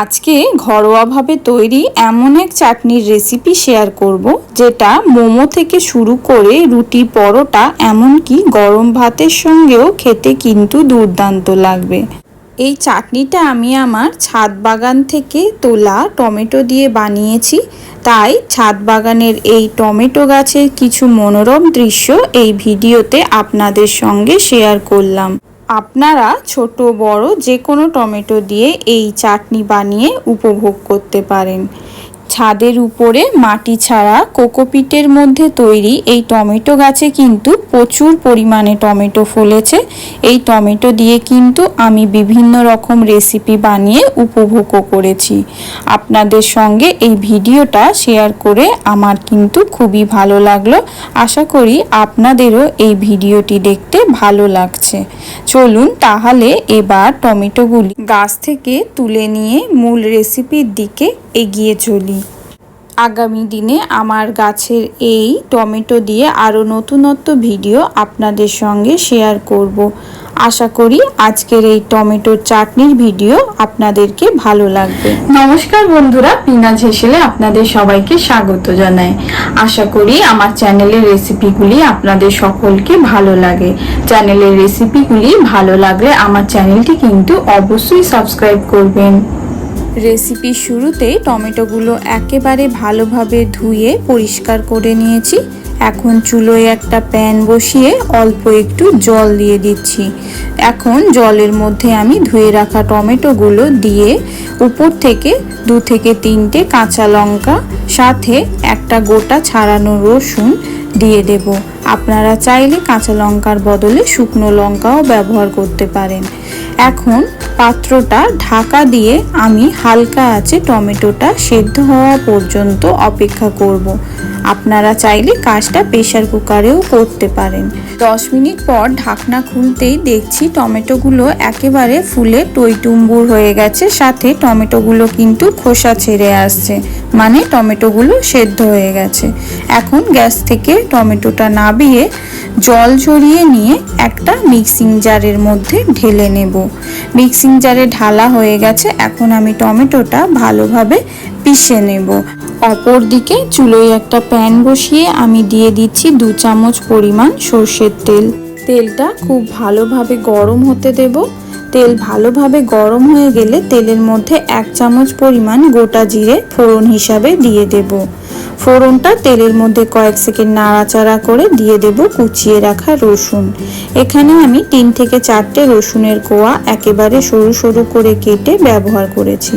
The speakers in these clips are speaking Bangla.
আজকে ঘরোয়াভাবে তৈরি এমন এক চাটনির রেসিপি শেয়ার করব, যেটা মোমো থেকে শুরু করে রুটি পরোটা, এমনকি গরম ভাতের সঙ্গেও খেতে কিন্তু দুর্দান্ত লাগবে। এই চাটনিটা আমি আমার ছাদ বাগান থেকে তোলা টমেটো দিয়ে বানিয়েছি, তাই ছাদ বাগানের এই টমেটো গাছের কিছু মনোরম দৃশ্য এই ভিডিওতে আপনাদের সঙ্গে শেয়ার করলাম। আপনারা ছোট, বড় যে কোনো টমেটো দিয়ে এই চাটনি বানিয়ে উপভোগ করতে পারেন। ছাদের উপরে মাটি ছাড়া কোকোপিটের মধ্যে তৈরি এই টমেটো গাছে কিন্তু প্রচুর পরিমাণে টমেটো ফলেছে। এই টমেটো দিয়ে কিন্তু আমি বিভিন্ন রকম রেসিপি বানিয়ে উপভোগও করেছি। আপনাদের সঙ্গে এই ভিডিওটা শেয়ার করে আমার কিন্তু খুবই ভালো লাগল। আশা করি আপনাদেরও এই ভিডিওটি দেখতে ভালো লাগছে। চলুন তাহলে এবার টমেটোগুলি গাছ থেকে তুলে নিয়ে মূল রেসিপির দিকে এগিয়ে চলি। আগামী দিনে আমার গাছের এই টমেটো দিয়ে আরও নতুনত্ব ভিডিও আপনাদের সঙ্গে শেয়ার করব। আশা করি আজকের এই টমেটোর চাটনির ভিডিও আপনাদেরকে ভালো লাগবে। নমস্কার বন্ধুরা পিনাজ হেসেলে আপনাদের সবাইকে স্বাগত জানাই। আশা করি আমার চ্যানেলের রেসিপিগুলি আপনাদের সকলকে ভালো লাগে। চ্যানেলের রেসিপিগুলি ভালো লাগলে আমার চ্যানেলটি কিন্তু অবশ্যই সাবস্ক্রাইব করবেন। রেসিপির শুরুতে টমেটোগুলো একেবারে ভালোভাবে ধুয়ে পরিষ্কার করে নিয়েছি। এখন চুলোয় একটা প্যান বসিয়ে অল্প একটু জল দিয়ে দিচ্ছি। এখন জলের মধ্যে আমি ধুয়ে রাখা টমেটোগুলো দিয়ে উপর থেকে দু থেকে তিনটে কাঁচা লঙ্কা, সাথে একটা গোটা ছাড়ানো রসুন দিয়ে দেব। আপনারা চাইলে কাঁচা লঙ্কার বদলে শুকনো লঙ্কাও ব্যবহার করতে পারেন। এখন পাত্রটা ঢাকা দিয়ে আমি হালকা আছে টমেটোটা সেদ্ধ হওয়া পর্যন্ত অপেক্ষা করব। আপনারা চাইলে কাজটা প্রেশার কুকারেও করতে পারেন। দশ মিনিট পর ঢাকনা খুলতেই দেখছি টমেটোগুলো একেবারে ফুলে টইটুম্বুর হয়ে গেছে, সাথে টমেটোগুলো কিন্তু খোসা ছেড়ে আসছে মানে টমেটোগুলো সেদ্ধ হয়ে গেছে। এখন গ্যাস থেকে টমেটোটা নাবিয়ে জল ঝরিয়ে নিয়ে একটা মিক্সিং জারের মধ্যে ঢেলে নেব। মিক্সিং জারে ঢালা হয়ে গেছে। এখন আমি টমেটোটা ভালোভাবে পিষে নেব। অপর দিকে চুলোয় একটা প্যান বসিয়ে আমি দিয়ে দিচ্ছি দু চামচ পরিমাণ সর্ষের তেল। তেলটা খুব ভালোভাবে গরম হতে দেব। তেল ভালোভাবে গরম হয়ে গেলে তেলের মধ্যে এক চামচ পরিমাণ গোটা জিরে ফোড়ন হিসাবে দিয়ে দেব। ফোড়নটা তেলের মধ্যে কয়েক সেকেন্ড নাড়াচাড়া করে দিয়ে দেব কুচিয়ে রাখা রসুন। এখানে আমি তিন থেকে চারটে রসুনের কোয়া একেবারে সরু সরু করে কেটে ব্যবহার করেছি।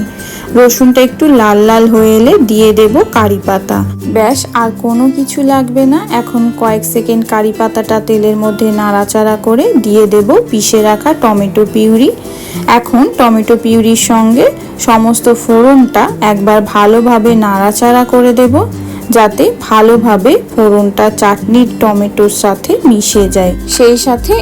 রসুনটা একটু লাল লাল হয়ে এলে দিয়ে দেব কারি পাতা। ব্যাস, আর কোনো কিছু লাগবে না। এখন কয়েক সেকেন্ড কারি পাতাটা তেলের মধ্যে নাড়াচাড়া করে দিয়ে দেব পিষে রাখা টমেটো পিউরি। এখন টমেটো পিউরির সঙ্গে সমস্ত ফোড়নটা একবার ভালোভাবে নাড়াচাড়া করে দেব। যাতে ভালোভাবে ফোড়নটা চাটনির টমেটোর সাথে মিশে যায়। সেই সাথে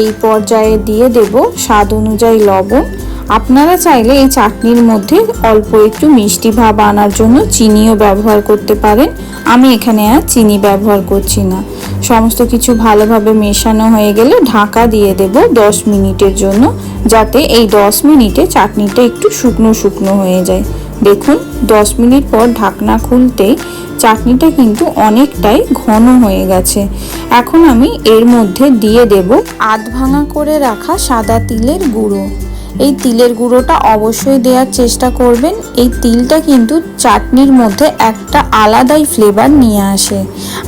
এই পর্যায়ে দিয়ে দেব স্বাদ অনুযায়ী লবণ। আপনারা চাইলে এই চাটনির মধ্যে অল্প একটু মিষ্টি ভাব আনার জন্য চিনিও ব্যবহার করতে পারেন। আমি এখানে আর চিনি ব্যবহার করছি না। সমস্ত কিছু ভালোভাবে মেশানো হয়ে গেলে ঢাকা দিয়ে দেব দশ মিনিটের জন্য, যাতে এই দশ মিনিটে চাটনিটা একটু শুকনো শুকনো হয়ে যায়। দেখুন, দশ মিনিট পর ঢাকনা খুলতেই চাটনিটা কিন্তু অনেকটাই ঘন হয়ে গেছে। এখন আমি এর মধ্যে দিয়ে দেব আধ ভাঙা করে রাখা সাদা তিলের গুঁড়ো। এই তিলের গুঁড়োটা অবশ্যই দেওয়ার চেষ্টা করবেন। এই তিলটা কিন্তু চাটনির মধ্যে একটা আলাদাই ফ্লেভার নিয়ে আসে।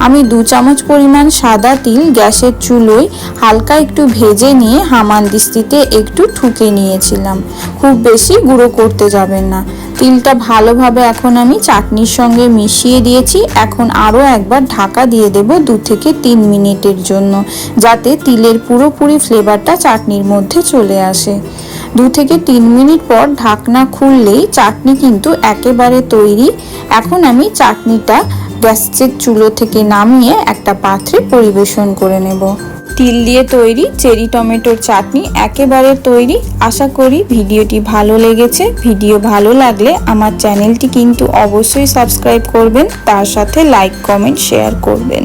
আমি দু চামচ পরিমাণ সাদা তিল গ্যাসের চুলোয় হালকা একটু ভেজে নিয়ে হামানদিস্তিতে একটু ঠুকে নিয়েছিলাম। খুব বেশি গুঁড়ো করতে যাবেন না। তিলটা ভালোভাবে এখন আমি চাটনির সঙ্গে মিশিয়ে দিয়েছি। এখন আরও একবার ঢাকা দিয়ে দেব দু থেকে তিন মিনিটের জন্য, যাতে তিলের পুরোপুরি ফ্লেভারটা চাটনির মধ্যে চলে আসে। দু থেকে তিন মিনিট পর ঢাকনা খুললেই চাটনি কিন্তু একেবারে তৈরি। এখন আমি চাটনিটা গ্যাসের চুলো থেকে নামিয়ে একটা পাত্রে পরিবেশন করে নেব। তিল দিয়ে তৈরি চেরি টমেটোর চাটনি একেবারে তৈরি। আশা করি ভিডিওটি ভালো লেগেছে। ভিডিও ভালো লাগলে আমার চ্যানেলটি কিন্তু অবশ্যই সাবস্ক্রাইব করবেন। তার সাথে লাইক, কমেন্ট, শেয়ার করবেন।